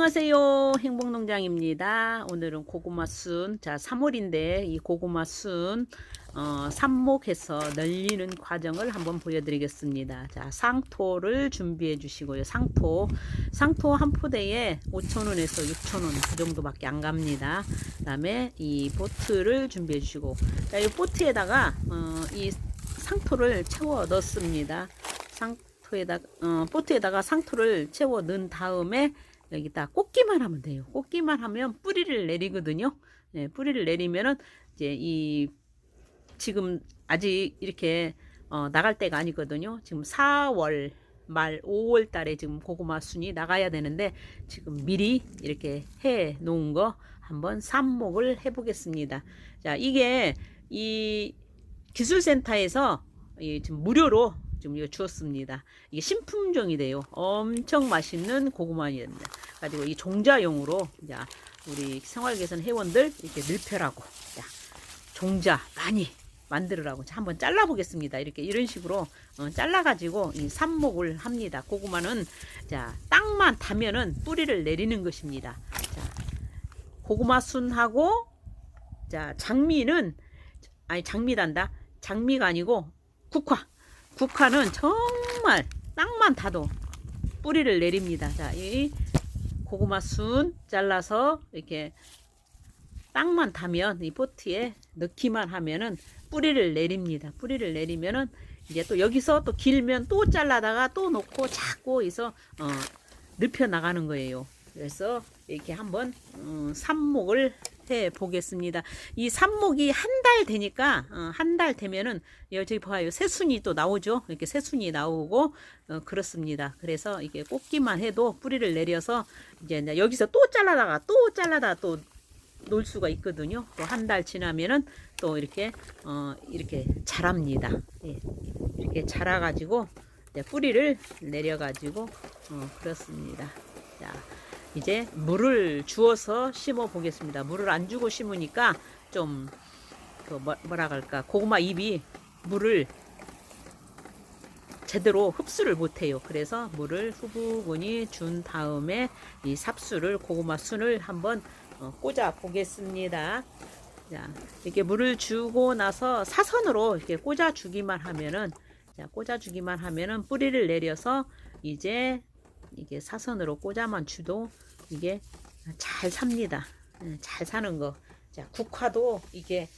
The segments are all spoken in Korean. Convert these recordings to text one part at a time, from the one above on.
안녕하세요. 행복농장입니다. 오늘은 고구마 순, 자, 3월인데 이 고구마 순, 어, 삽목해서 널리는 과정을 한번 보여드리겠습니다. 자, 상토를 준비해 주시고요. 상토. 상토 한 포대에 5,000원에서 6,000원 그 정도밖에 안 갑니다. 그 다음에 이 보트를 준비해 주시고, 자, 이 보트에다가, 어, 이 상토를 채워 넣습니다. 상토에다가, 어, 보트에다가 상토를 채워 넣은 다음에 여기다 꽂기만 하면 돼요. 꽂기만 하면 뿌리를 내리거든요. 네, 뿌리를 내리면은 이제 이 지금 아직 이렇게 어, 나갈 때가 아니거든요. 지금 4월 말 5월 달에 지금 고구마 순이 나가야 되는데 지금 미리 이렇게 해 놓은 거 한번 삽목을 해 보겠습니다. 자, 이게 이 기술센터에서 이 지금 무료로 지금 이거 주었습니다. 이게 신품종이래요. 엄청 맛있는 고구마입니다. 가지고 이 종자용으로 자 우리 생활개선 회원들 이렇게 늘펴라고 자 종자 많이 만들으라고 자, 한번 잘라 보겠습니다. 이렇게 이런 식으로 어, 잘라 가지고 이 삽목을 합니다. 고구마는 자 땅만 타면은 뿌리를 내리는 것입니다. 자 고구마 순하고 자 장미는 아니 장미단다. 장미가 아니고 국화. 국화는 정말 땅만 타도 뿌리를 내립니다. 자, 이 고구마 순 잘라서 이렇게 땅만 타면 이 포트에 넣기만 하면은 뿌리를 내립니다. 뿌리를 내리면은 이제 또 여기서 또 길면 또 잘라다가 또 놓고 자꾸 해서 어, 눕혀 나가는 거예요. 그래서 이렇게 한번 음, 삽목을 해 보겠습니다. 이 삽목이 한 달 되니까 어, 한달 되면은 여기 봐요 새순이 또 나오죠. 이렇게 새순이 나오고 어, 그렇습니다. 그래서 이게 꽂기만 해도 뿌리를 내려서 이제 여기서 또 잘라다가 또 잘라다 또 놓을 수가 있거든요. 또 한 달 지나면은 또 이렇게 어 이렇게 자랍니다. 예. 이렇게 자라 가지고 이제 뿌리를 내려 가지고 어 그렇습니다. 자 이제 물을 주어서 심어 보겠습니다. 물을 안 주고 심으니까 좀 그 뭐, 뭐라 할까 고구마 잎이 물을 제대로 흡수를 못해요. 그래서 물을 후부분이 준 다음에 이 삽수를 고구마 순을 한번 어, 꽂아 보겠습니다. 자, 이렇게 물을 주고 나서 사선으로 이렇게 꽂아 주기만 하면은 자, 꽂아 주기만 하면은 뿌리를 내려서 이제 이게 사선으로 꽂아만 주도 이게 잘 삽니다. 예, 잘 사는 거. 자, 국화도 이게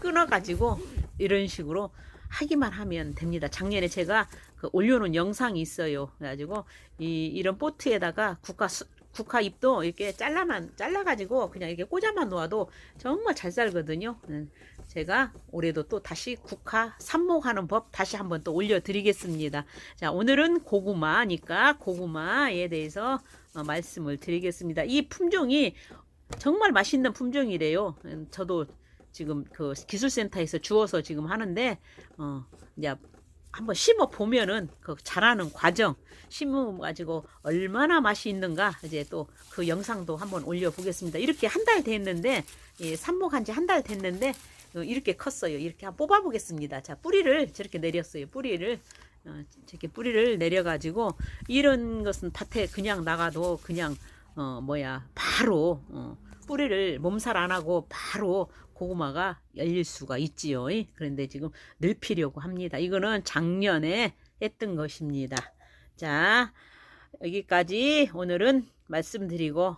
끊어가지고 이런 식으로 하기만 하면 됩니다. 작년에 제가 그 올려놓은 영상이 있어요. 그래가지고 이 이런 보트에다가 국화 수, 국화 잎도 이렇게 잘라만 잘라가지고 그냥 이렇게 꽂아만 놓아도 정말 잘 살거든요. 음, 제가 올해도 또 다시 국화 삽목하는 법 다시 한번 또 올려드리겠습니다. 자 오늘은 고구마니까 고구마에 대해서 어, 말씀을 드리겠습니다. 이 품종이 정말 맛있는 품종이래요. 음, 저도 지금 그 기술센터에서 주워서 지금 하는데 어 이제 한번 심어 보면은 그 자라는 과정 심어 가지고 얼마나 맛이 있는가 이제 또 그 영상도 한번 올려 보겠습니다. 이렇게 한 달 됐는데 예, 삽목한 지 한 달 됐는데 어, 이렇게 컸어요. 이렇게 한번 뽑아 보겠습니다. 자 뿌리를 저렇게 내렸어요. 뿌리를 어, 저렇게 뿌리를 내려 가지고 이런 것은 밭에 그냥 나가도 그냥 어 뭐야 바로 어, 뿌리를 몸살 안 하고 바로 고구마가 열릴 수가 있지요. 그런데 지금 늘피려고 합니다. 이거는 작년에 했던 것입니다. 자, 여기까지 오늘은 말씀드리고